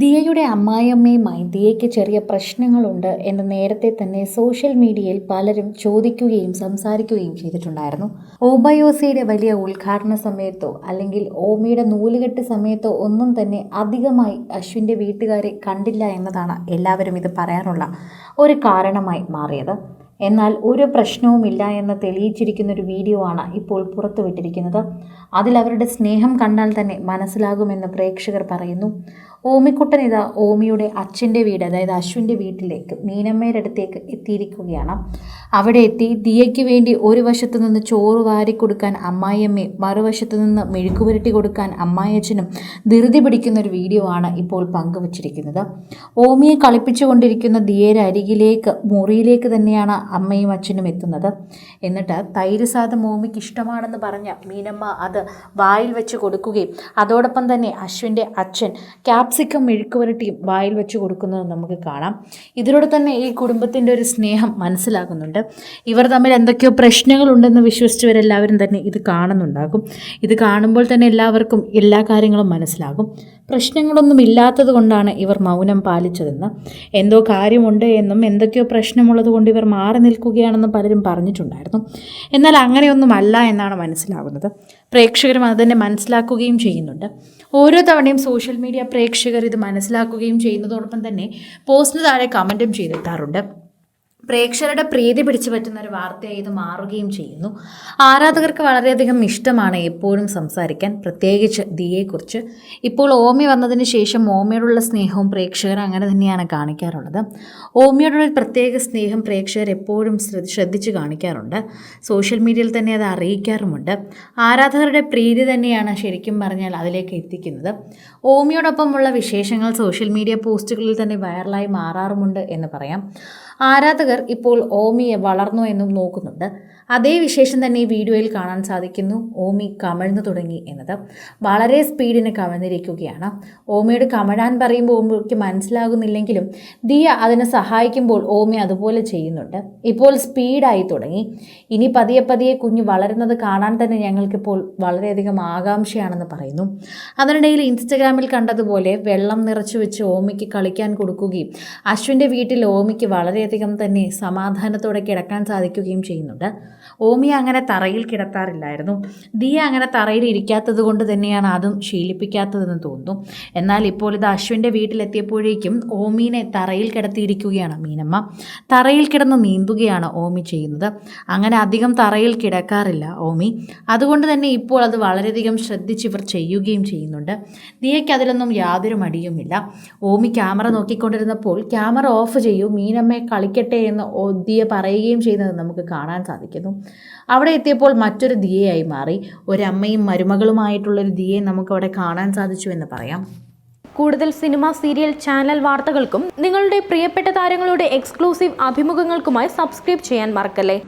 ദിയയുടെ അമ്മായിയമ്മയുമായി ദിയയ്ക്ക് ചെറിയ പ്രശ്നങ്ങളുണ്ട് എന്ന് നേരത്തെ തന്നെ സോഷ്യൽ മീഡിയയിൽ പലരും ചോദിക്കുകയും സംസാരിക്കുകയും ചെയ്തിട്ടുണ്ടായിരുന്നു. ഓബയോസിയുടെ വലിയ ഉദ്ഘാടന സമയത്തോ അല്ലെങ്കിൽ ഓമയുടെ നൂലുകെട്ട് സമയത്തോ ഒന്നും തന്നെ അധികമായി അശ്വിന്റെ വീട്ടുകാരെ കണ്ടില്ല എന്നതാണ് എല്ലാവരും ഇത് പറയാനുള്ള ഒരു കാരണമായി മാറിയത്. എന്നാൽ ഒരു പ്രശ്നവുമില്ല എന്ന് തെളിയിച്ചിരിക്കുന്ന ഒരു വീഡിയോ ആണ് ഇപ്പോൾ പുറത്തുവിട്ടിരിക്കുന്നത്. അതിൽ അവരുടെ സ്നേഹം കണ്ടാൽ തന്നെ മനസ്സിലാകുമെന്ന് പ്രേക്ഷകർ പറയുന്നു. ഓമിക്കുട്ടൻ ഇതാ ഓമിയുടെ അച്ഛന്റെ വീട് അതായത് അശ്വിന്റെ വീട്ടിലേക്ക് മീനമ്മയുടെ അടുത്തേക്ക് എത്തിയിരിക്കുകയാണ്. അവിടെ എത്തി ദിയയ്ക്ക് വേണ്ടി ഒരു വശത്തു നിന്ന് ചോറ് വാരി കൊടുക്കാൻ അമ്മായിയമ്മയും മറുവശത്തു നിന്ന് മെഴുക്കുപുരട്ടി കൊടുക്കാൻ അമ്മായിയച്ഛനും ധൃതി പിടിക്കുന്ന ഒരു വീഡിയോ ആണ് ഇപ്പോൾ പങ്കുവച്ചിരിക്കുന്നത്. ഓമിയെ കളിപ്പിച്ചുകൊണ്ടിരിക്കുന്ന ദിയയുടെ അരികിലേക്ക് മുറിയിലേക്ക് തന്നെയാണ് അമ്മയും അച്ഛനും എത്തുന്നത്. എന്നിട്ട് തൈര് സാദം മോമിക്ക് ഇഷ്ടമാണെന്ന് പറഞ്ഞ മീനമ്മ അത് വായിൽ വെച്ച് കൊടുക്കുകയും അതോടൊപ്പം തന്നെ അശ്വിന്റെ അച്ഛൻ ക്യാപ്സിക്കം മെഴുക്കുവരട്ടിയും വായിൽ വെച്ച് കൊടുക്കുന്നത് നമുക്ക് കാണാം. ഇതിലൂടെ തന്നെ ഈ കുടുംബത്തിന്റെ ഒരു സ്നേഹം മനസ്സിലാകുന്നുണ്ട്. ഇവർ തമ്മിൽ എന്തൊക്കെയോ പ്രശ്നങ്ങളുണ്ടെന്ന് വിശ്വസിച്ചവരെല്ലാവരും തന്നെ ഇത് കാണുന്നുണ്ടാകും. ഇത് കാണുമ്പോൾ തന്നെ എല്ലാവർക്കും എല്ലാ കാര്യങ്ങളും മനസ്സിലാകും. പ്രശ്നങ്ങളൊന്നും ഇല്ലാത്തത് കൊണ്ടാണ് ഇവർ മൗനം പാലിച്ചതെന്ന്. എന്തോ കാര്യമുണ്ട് എന്നും എന്തൊക്കെയോ പ്രശ്നമുള്ളത് കൊണ്ട് ഇവർ മാറി നിൽക്കുകയാണെന്നും പലരും പറഞ്ഞിട്ടുണ്ടായിരുന്നു. എന്നാൽ അങ്ങനെയൊന്നുമല്ല എന്നാണ് മനസ്സിലാകുന്നത്. പ്രേക്ഷകരും അതുതന്നെ മനസ്സിലാക്കുകയും ചെയ്യുന്നുണ്ട്. ഓരോ തവണയും സോഷ്യൽ മീഡിയ പ്രേക്ഷകർ ഇത് മനസ്സിലാക്കുകയും ചെയ്യുന്നതോടൊപ്പം തന്നെ പോസ്റ്റിന് താഴെ കമന്റും ചെയ്തെത്താറുണ്ട്. പ്രേക്ഷകരുടെ പ്രീതി പിടിച്ചു പറ്റുന്ന ഒരു വാർത്തയായി ഇത് മാറുകയും ചെയ്യുന്നു. ആരാധകർക്ക് വളരെയധികം ഇഷ്ടമാണ് എപ്പോഴും സംസാരിക്കാൻ. പ്രത്യേകിച്ച് ദിയെക്കുറിച്ച്. ഇപ്പോൾ ഓമി വന്നതിന് ശേഷം ഓമയോടുള്ള സ്നേഹവും പ്രേക്ഷകർ അങ്ങനെ തന്നെയാണ് കാണിക്കാറുള്ളത്. ഓമിയോടുള്ള പ്രത്യേക സ്നേഹം പ്രേക്ഷകർ എപ്പോഴും ശ്രദ്ധ- ശ്രദ്ധിച്ച് കാണിക്കാറുണ്ട്. സോഷ്യൽ മീഡിയയിൽ തന്നെ അത് അറിയിക്കാറുമുണ്ട്. ആരാധകരുടെ പ്രീതി തന്നെയാണ് ശരിക്കും പറഞ്ഞാൽ അതിലേക്ക് എത്തിക്കുന്നത്. ഓമിയോടൊപ്പമുള്ള വിശേഷങ്ങൾ സോഷ്യൽ മീഡിയ പോസ്റ്റുകളിൽ തന്നെ വൈറലായി മാറാറുമുണ്ട് എന്ന് പറയാം. ആരാധകർ ഇപ്പോൾ ഓമിയെ വളർന്നു എന്നും നോക്കുന്നുണ്ട്. അതേ വിശേഷം തന്നെ ഈ വീഡിയോയിൽ കാണാൻ സാധിക്കുന്നു. ഓമി കമഴ്ന്നു തുടങ്ങി എന്നത്. വളരെ സ്പീഡിന് കമഴ്ന്നിരിക്കുകയാണ്. ഓമിയോട് കമഴാൻ പറയുമ്പോൾ ഓമിക്ക് മനസ്സിലാകുന്നില്ലെങ്കിലും ദിയ അതിനെ സഹായിക്കുമ്പോൾ ഓമി അതുപോലെ ചെയ്യുന്നുണ്ട്. ഇപ്പോൾ സ്പീഡായി തുടങ്ങി. ഇനി പതിയെ പതിയെ കുഞ്ഞ് വളരുന്നത് കാണാൻ തന്നെ ഞങ്ങൾക്കിപ്പോൾ വളരെയധികം ആകാംക്ഷയാണെന്ന് പറയുന്നു. അതിനിടയിൽ ഇൻസ്റ്റഗ്രാമിൽ കണ്ടതുപോലെ വെള്ളം നിറച്ചു വെച്ച് ഓമിക്ക് കളിക്കാൻ കൊടുക്കുകയും അശ്വിന്റെ വീട്ടിൽ ഓമിക്ക് വളരെയധികം തന്നെ സമാധാനത്തോടെ കിടക്കാൻ സാധിക്കുകയും ചെയ്യുന്നുണ്ട്. ഓമി അങ്ങനെ തറയിൽ കിടത്താറില്ലായിരുന്നു. ദിയ അങ്ങനെ തറയിൽ ഇരിക്കാത്തത് കൊണ്ട് തന്നെയാണ് അതും ശീലിപ്പിക്കാത്തതെന്ന് തോന്നുന്നു. എന്നാൽ ഇപ്പോൾ ഇത് അശ്വിന്റെ വീട്ടിലെത്തിയപ്പോഴേക്കും ഓമീനെ തറയിൽ കിടത്തിയിരിക്കുകയാണ് മീനമ്മ. തറയിൽ കിടന്ന് നീന്തുകയാണ് ഓമി ചെയ്യുന്നത്. അങ്ങനെ അധികം തറയിൽ കിടക്കാറില്ല ഓമി. അതുകൊണ്ട് തന്നെ ഇപ്പോൾ അത് വളരെയധികം ശ്രദ്ധിച്ച് ഇവർ ചെയ്യുകയും ചെയ്യുന്നുണ്ട്. ദിയയ്ക്ക് അതിലൊന്നും യാതൊരു മടിയുമില്ല. ഓമി ക്യാമറ നോക്കിക്കൊണ്ടിരുന്നപ്പോൾ ക്യാമറ ഓഫ് ചെയ്യൂ മീനമ്മയെ കളിക്കട്ടെ എന്ന് ഒതിയ പറയുകയും ചെയ്യുന്നത് നമുക്ക് കാണാൻ സാധിക്കുന്നു. അവിടെ എത്തിയപ്പോൾ മറ്റൊരു ദിയയായി മാറി. ഒരമ്മയും മരുമകളുമായിട്ടുള്ളൊരു ദിയെ നമുക്കവിടെ കാണാൻ സാധിച്ചു എന്ന് പറയാം. കൂടുതൽ സിനിമ സീരിയൽ ചാനൽ വാർത്തകൾക്കും നിങ്ങളുടെ പ്രിയപ്പെട്ട താരങ്ങളുടെ എക്സ്ക്ലൂസീവ് അഭിമുഖങ്ങൾക്കുമായി സബ്സ്ക്രൈബ് ചെയ്യാൻ മറക്കല്ലേ?